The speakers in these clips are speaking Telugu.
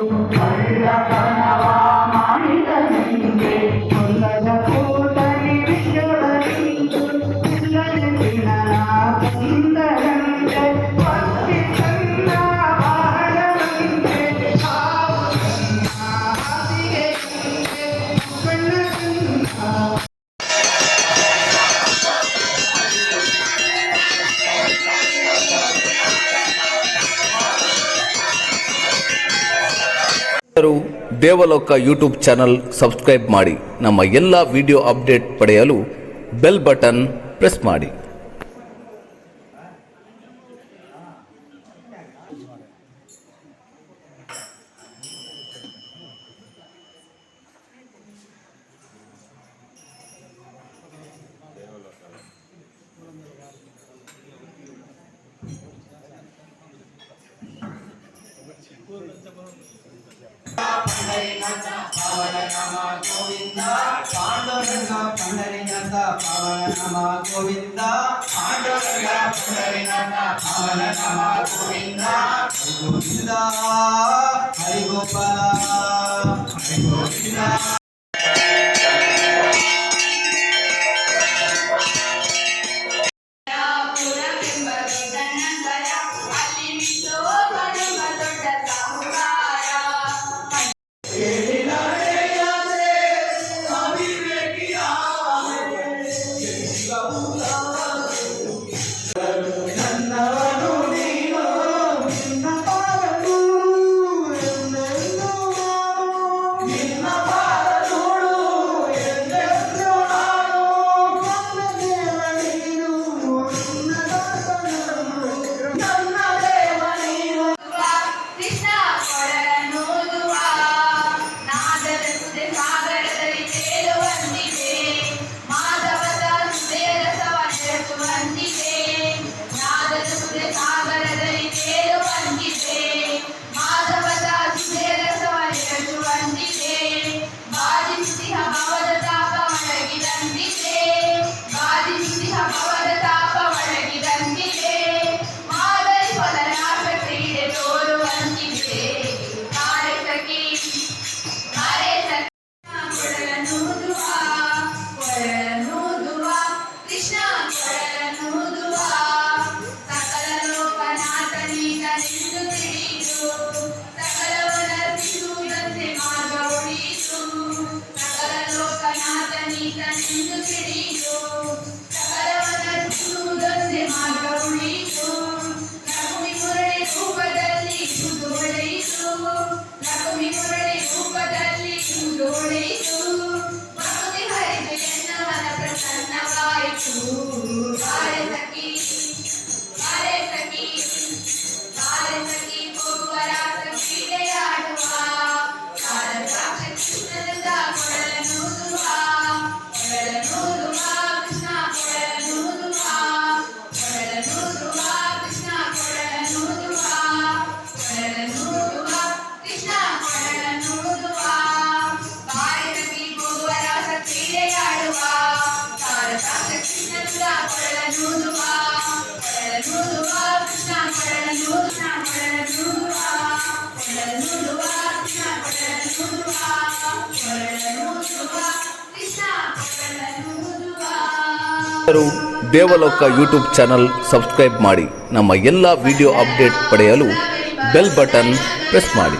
Thank you. Devaloka YouTube channel subscribe ಮಾಡಿ. ನಮ್ಮ ಎಲ್ಲ ವಿಡಿಯೋ ಅಪ್ಡೇಟ್ ಪಡೆಯಲು ಬೆಲ್ ಬಟನ್ ಪ್ರೆಸ್ ಮಾಡಿ. Govinda Hari Gopala Hari Govinda Devaloka YouTube channel subscribe ಮಾಡಿ ನಮ್ಮ ಎಲ್ಲ ವಿಡಿಯೋ ಅಪ್ಡೇಟ್ ಪಡೆಯಲು ಬೆಲ್ ಬಟನ್ ಪ್ರೆಸ್ ಮಾಡಿ.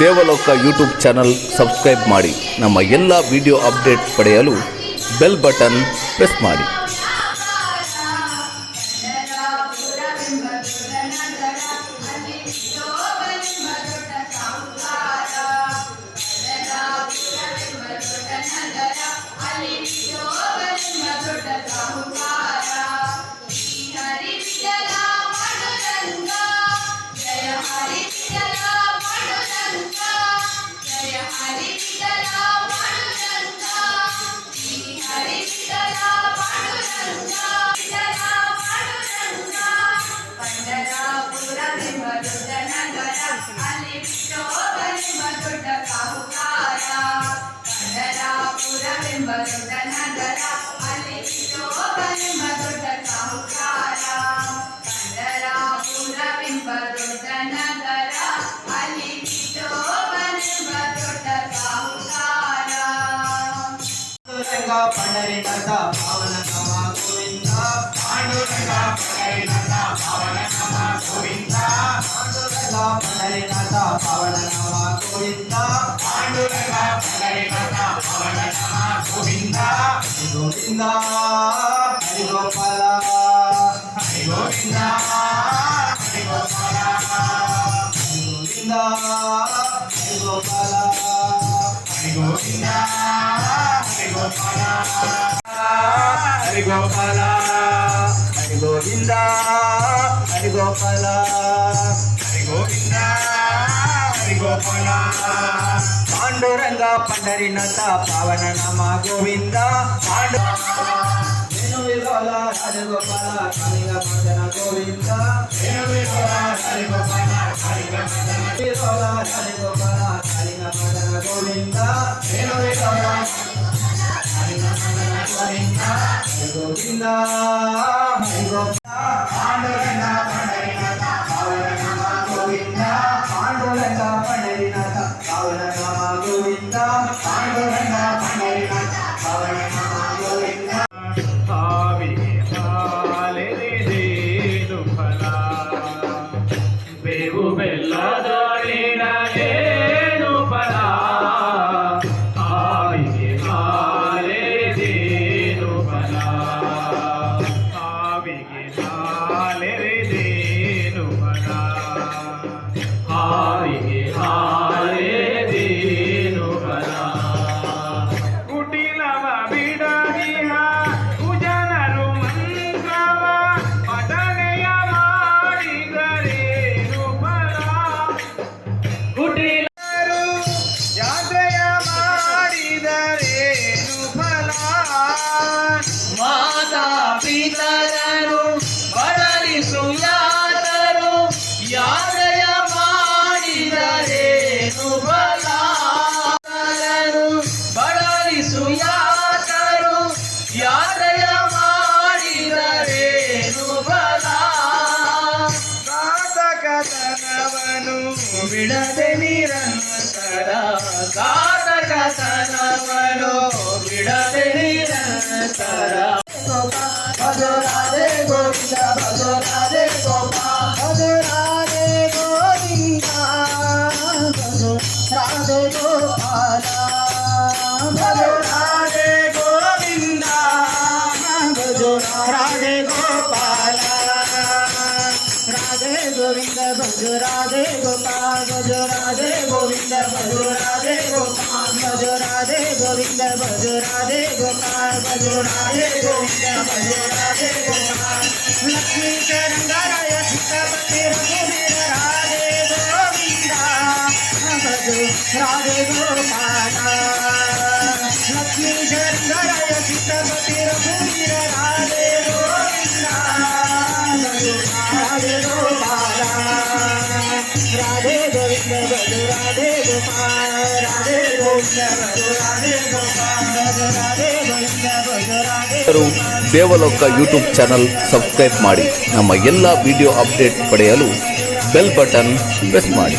ದೇವಲೋಕ ಯೂಟ್ಯೂಬ್ ಚಾನಲ್ ಸಬ್ಸ್ಕ್ರೈಬ್ ಮಾಡಿ. ನಮ್ಮ ಎಲ್ಲ ವಿಡಿಯೋ ಅಪ್ಡೇಟ್ ಪಡೆಯಲು ಬೆಲ್ ಬಟನ್ ಪ್ರೆಸ್ ಮಾಡಿ. పాండురంగ పండరినాథ పావన నమ గోవింద పాండురంగ పండరినాథ పావన నమ గోవింద పాండురంగ పండరినాథ పావన నమ గోవింద పాండురంగ పండరినాథ పావన నమ గోవింద. గోవింద హరి గోపాల హరి గోవింద హరి గోపాల హరి గోవింద హరి గోపాల హరి గోవింద. హరి గోపాల హరి గోపాల హరి గోవింద హరి గోపాల హరి గోవింద హరి గోపాల పాండురంగ పండరినాథ పవన నమ గోవింద. పాండు వేణు రాజగోపాల గోవింద రాజగోపాల రాజగోపాల గోవింద. గోవింద హరి గోవింద హరి గోపాల పాండురంగ పండరినాథ పావన నమ గోవింద పాండురంగ ಘಾತಕತನವನು ಬಿಡದೆ ನಿರಂತರ ಘಾತಕತನವನು ಬಿಡದೆ ನಿರಂತರ ಭಜರಾಧೆ ಗೋವಿಂದ ಭಜರಾಧೆ गोविंद, भजो राधे गोपाल, भजो राधे गोविंद, भजो राधे गोपाल, भजो राधे गोविंद, भजो राधे गोपाल, भजो राधे गोविंद, भजो राधे गोपाल। लक्ष्मी चरंगाराय सीतापति रघु राधे गोविंदा, भजो Radhe Gopala. Lakshmi चरंगाराय Sitapati Raghu Radhe Govinda. Devaloka YouTube channel subscribe ಮಾಡಿ ನಮ್ಮ ಎಲ್ಲ ವಿಡಿಯೋ ಅಪ್ಡೇಟ್ ಪಡೆಯಲು ಬೆಲ್ ಬಟನ್ ಪ್ರೆಸ್ ಮಾಡಿ.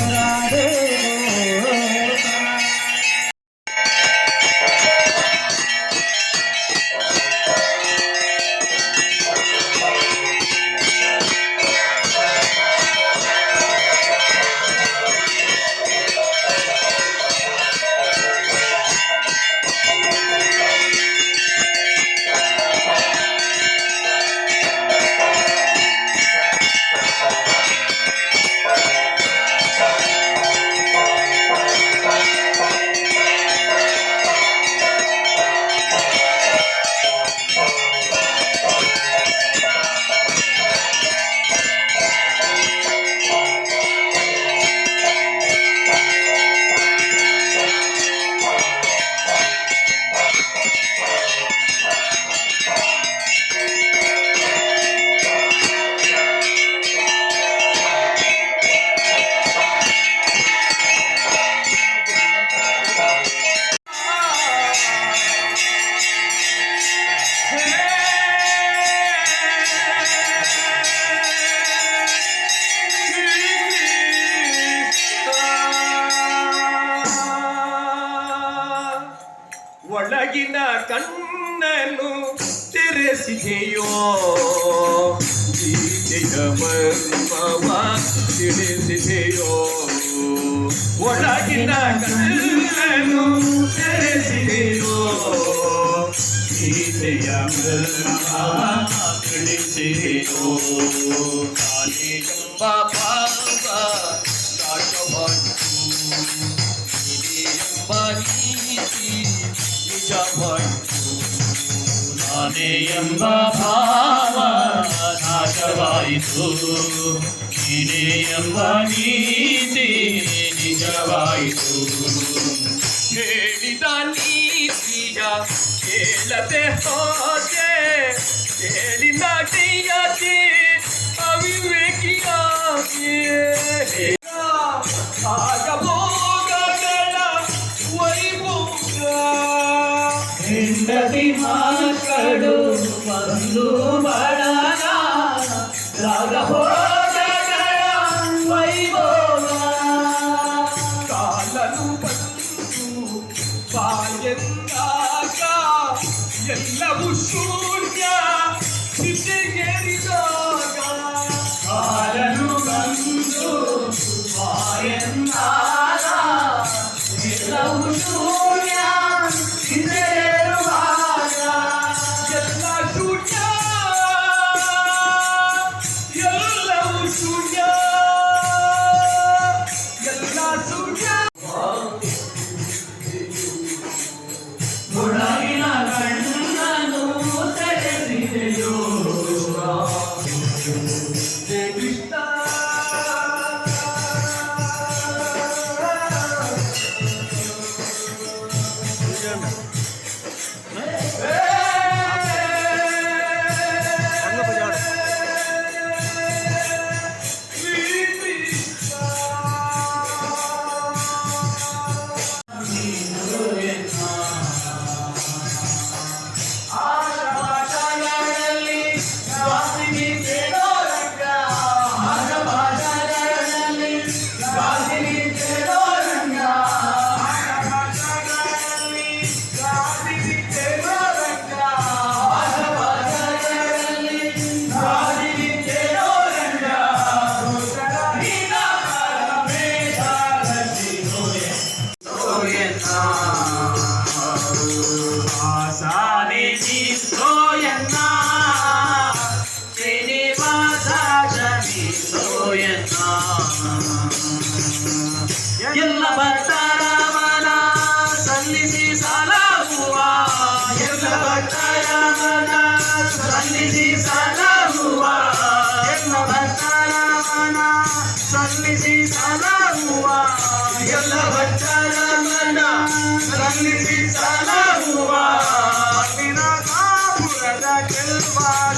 ತಿಳಿಸಿದೆಯೋ ಗೀತೆಯ ಮರ್ಮವ ತಿಳಿಸಿದೆಯೋ ಒಳಗಿನ ಕಣ್ಣನ್ನು ತಿಳಿಸಿದೆಯೋ ಗೀತೆಯ ಮರ್ಮವ ತಿಳಿಸಿದೆಯೋ ಕಾಲಿ ಎಂಬ ಪಾಪ ನಾಟವಾಟು ಎಂಬ ನೀತಿ ನಿಜವಾಟು ನೀನೆಯೆಂಬ ಭಾವ ನಾಶವಾಯಿತು ನೀನೇ ಎಂಬ ನೀತಿ ನಿಜವಾಯಿತು ಹೇಳಿದ ನೀತಿಯ ಹೇಳದೆ ಹೋದೆ ಹೇಳಿದ ನೀಯತಿ ಅವಿವೇಕಿಯಾಗಿ salvo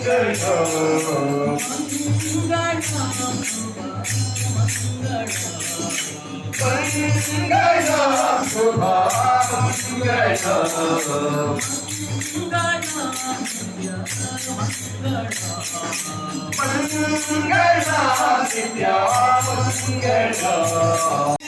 Sing it, sing it, sing it, sing it,